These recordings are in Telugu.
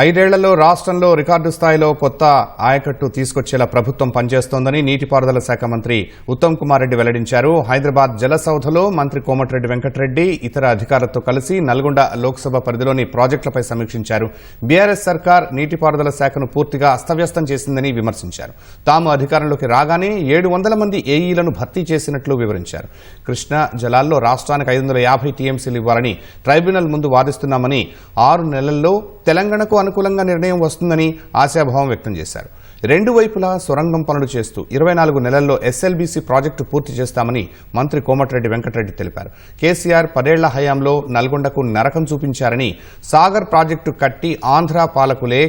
ఐదేళ్ళలో రాష్ట్రంలో రికార్డు స్థాయిలో కొత్త ఆయకట్టు తీసుకొచ్చేలా ప్రభుత్వం పనిచేస్తోందని నీటిపారుదల శాఖ మంత్రి ఉత్తమ్ కుమార్ రెడ్డి వెల్లడించారు. హైదరాబాద్ జలసౌధలో మంత్రి కోమటిరెడ్డి వెంకటరెడ్డి ఇతర అధికారులతో కలిసి నల్గొండ లోక్సభ పరిధిలోని ప్రాజెక్టులపై సమీక్షించారు. బీఆర్ఎస్ సర్కార్ నీటిపారుదల శాఖను పూర్తిగా అస్తవ్యస్తం చేసిందని విమర్శించారు. తాము అధికారంలోకి రాగానే ఏడు వందల మంది ఏఈలను భర్తీ చేసినట్లు వివరించారు. కృష్ణా జలాల్లో రాష్ట్రానికి ఐదు వందల యాభై టీఎంసీలు ఇవ్వాలని ట్రైబ్యునల్ ముందు వాదిస్తున్నామని ఆరు నెలల్లో తెలంగాణకు అనుకూలంగా నిర్ణయం వస్తుందని ఆశాభావం వ్యక్తం చేశారు. రెండు వైపులా సొరంగం పనులు చేస్తూ ఇరవై నాలుగు నెలల్లో ఎస్ఎల్బీసీ ప్రాజెక్టు పూర్తి చేస్తామని మంత్రి కోమటిరెడ్డి వెంకటరెడ్డి తెలిపారు. కేసీఆర్ పదేళ్ళ హయాంలో నల్గొండకు నరకం చూపించారని సాగర్ ప్రాజెక్టు కట్టి ఆంధ్ర పాలకులే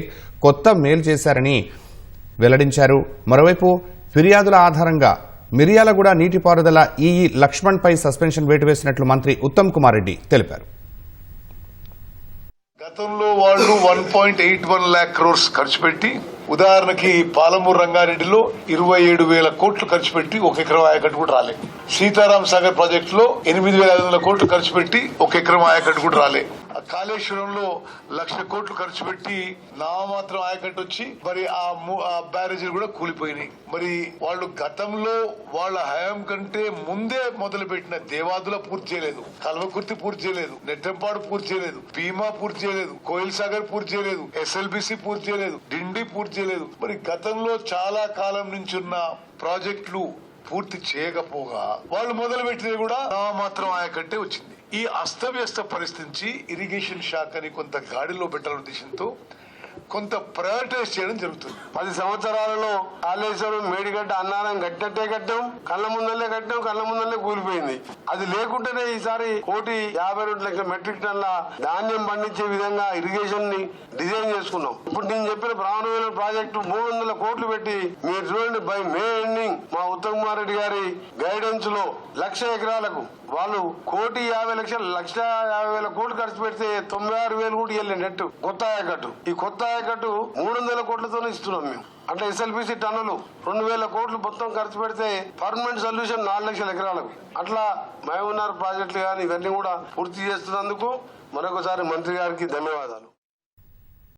కొత్త మేలు చేశారని వెల్లడించారు. మరోవైపు ఫిర్యాదుల ఆధారంగా మిర్యాలగూడ నీటిపారుదల ఈఈ లక్ష్మణ్పై సస్పెన్షన్ వేటు వేసినట్లు మంత్రి ఉత్తమ్ కుమార్ రెడ్డి తెలిపారు. గతంలో వాళ్ళు one point eight one lakh crores ఖర్చు పెట్టి ఉదాహరణకి పాలమూరు రంగారెడ్డిలో ఇరవై ఏడు వేల కోట్లు ఖర్చు పెట్టి ఒక ఎకరం ఆయకట్టు కూడా రాలే. సీతారాం సాగర్ ప్రాజెక్టులో ఎనిమిది వేల ఐదు వందల కోట్లు ఖర్చు పెట్టి ఒక ఎకరం ఆయకట్టు కూడా రాలే. కాళేశ్వరంలో లక్ష కోట్లు ఖర్చు పెట్టి నామమాత్రం ఆయకట్టు వచ్చి మరి ఆ ఆ బ్యారేజీలు కూడా కూలిపోయినాయి. మరి వాళ్ళు గతంలో వాళ్ళ హయాం కంటే ముందే మొదలు పెట్టిన దేవాదుల పూర్తి చేయలేదు. కల్వకుర్తి పూర్తి చేయలేదు. నెట్టంపాడు పూర్తి చేయలేదు. భీమా పూర్తి చేయలేదు. కోయిల్ సాగర్ పూర్తి చేయలేదు. ఎస్ఎల్బిసి పూర్తి చేయలేదు. డిండి పూర్తి చేయలేదు. మరి గతంలో చాలా కాలం నుంచి ఉన్న ప్రాజెక్టులు పూర్తి చేయకపోగా వాళ్ళు మొదలు పెట్టినవి కూడా నా మాత్రం ఆయకట్టే వచ్చింది. ఈ అస్తవ్యస్త పరిస్థితి ఇరిగేషన్ శాఖని కొంత గాడిలో పెట్టాలనే ఉద్దేశంతో కొంత ప్రయారిటైజ్ చేయడం జరుగుతుంది. పది సంవత్సరాలలో కాళేశ్వరం మేడిగడ్డ అన్నారం కట్టినట్టే కట్టాం కళ్ళ ముందల్లే కట్టాం కళ్ళ ముందల్లే కూలిపోయింది. అది లేకుంటేనే ఈసారి కోటి యాభై రెండు లక్షల మెట్రిక్ టన్ల ధాన్యం పండించే విధంగా ఇరిగేషన్ని డిజైన్ చేసుకున్నాం. ఇప్పుడు నేను చెప్పిన బ్రాహ్మణ ప్రాజెక్టు మూడు వందల కోట్లు పెట్టి మీరు చూడండి బై మే ఎండింగ్ మా ఉత్తమ్ కుమార్ రెడ్డి గారి గైడెన్స్లో లక్ష ఎకరాలకు వాళ్ళు కోటి యాభై లక్షల లక్ష యాభై వేల కోట్లు ఖర్చు పెడితే తొంభై ఆరు వేలు కూడా వెళ్ళినట్టు కొత్త ఆయకట్టు. ఈ కొత్త ఆయకట్టు మూడు వందల కోట్లతోనే ఇస్తున్నాం మేము. అంటే ఎస్ఎల్పిసి టన్నులు రెండు వేల కోట్లు మొత్తం ఖర్చు పెడితే పర్మనెంట్ సొల్యూషన్ నాలుగు లక్షల ఎకరాలకు. అట్లా మహబూబ్నగర్ ప్రాజెక్టులు కానీ ఇవన్నీ కూడా పూర్తి చేస్తున్నందుకు మరొకసారి మంత్రి గారికి ధన్యవాదాలు.